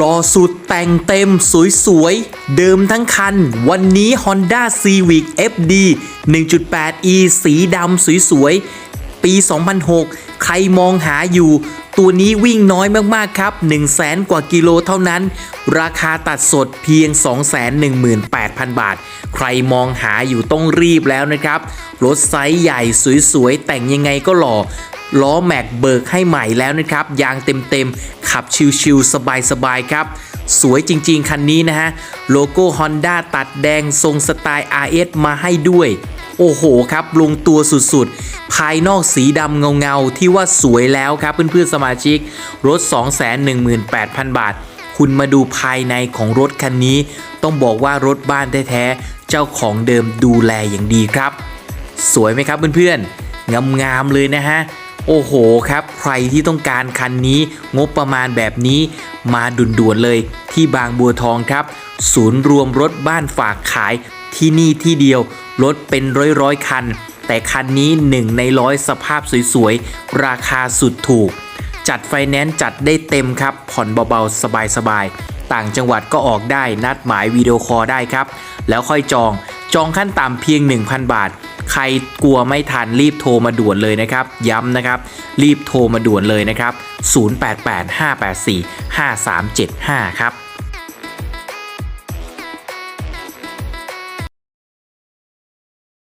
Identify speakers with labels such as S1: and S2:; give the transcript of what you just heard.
S1: รอสุดแต่งเต็มสวยๆ เดิมทั้งคัน วันนี้ Honda Civic FD 1.8e สีดำสวยๆ ปี 2006 ใครมองหาอยู่ ตัวนี้วิ่งน้อยมากๆ ครับ 1 0 0 0 0แสนกว่ากิโลเท่านั้น ราคาตัดสดเพียง 218,000 บาท ใครมองหาอยู่ต้องรีบแล้วนะครับ รถไซส์ใหญ่สวยๆ แต่งยังไงก็หล่อ ล้อแม็กเบิกให้ใหม่แล้วนะครับ ยางเต็มๆ ขับชิวๆสบายๆ ครับ สวยจริงๆ คันนี้นะฮะ โลโก้ Honda ตัดแดงทรงสไตล์ RS มาให้ด้วย โอ้โหครับ ลงตัวสุดๆ ภายนอกสีดำเงาๆ ที่ว่าสวยแล้วครับเพื่อนๆ สมาชิก รถ 218,000 บาท คุณมาดูภายในของรถคันนี้ ต้องบอกว่ารถบ้านแท้ๆ เจ้าของเดิมดูแลอย่างดีครับ สวยไหมครับเพื่อนๆ งามๆ เลยนะฮะ โอ้โหครับ ใครที่ต้องการคันนี้งบประมาณแบบนี้มาด่วนๆเลยที่บางบัวทองครับ ศูนย์รวมรถบ้านฝากขายที่นี่ที่เดียว รถเป็นร้อยๆ คัน แต่คันนี้หนึ่งในร้อยสภาพสวยๆ ราคาสุดถูก จัดไฟแนนซ์จัดได้เต็มครับ ผ่อนเบาๆ สบายๆ ต่างจังหวัดก็ออกได้นัดหมายวิดีโอคอลได้ครับ แล้วค่อยจองจองขั้นต่ำเพียง 1,000 บาท ใครกลัวไม่ทันรีบโทรมาด่วนเลยนะครับ ย้ำนะครับ รีบโทรมาด่วนเลยนะครับ 0885845375 ครับ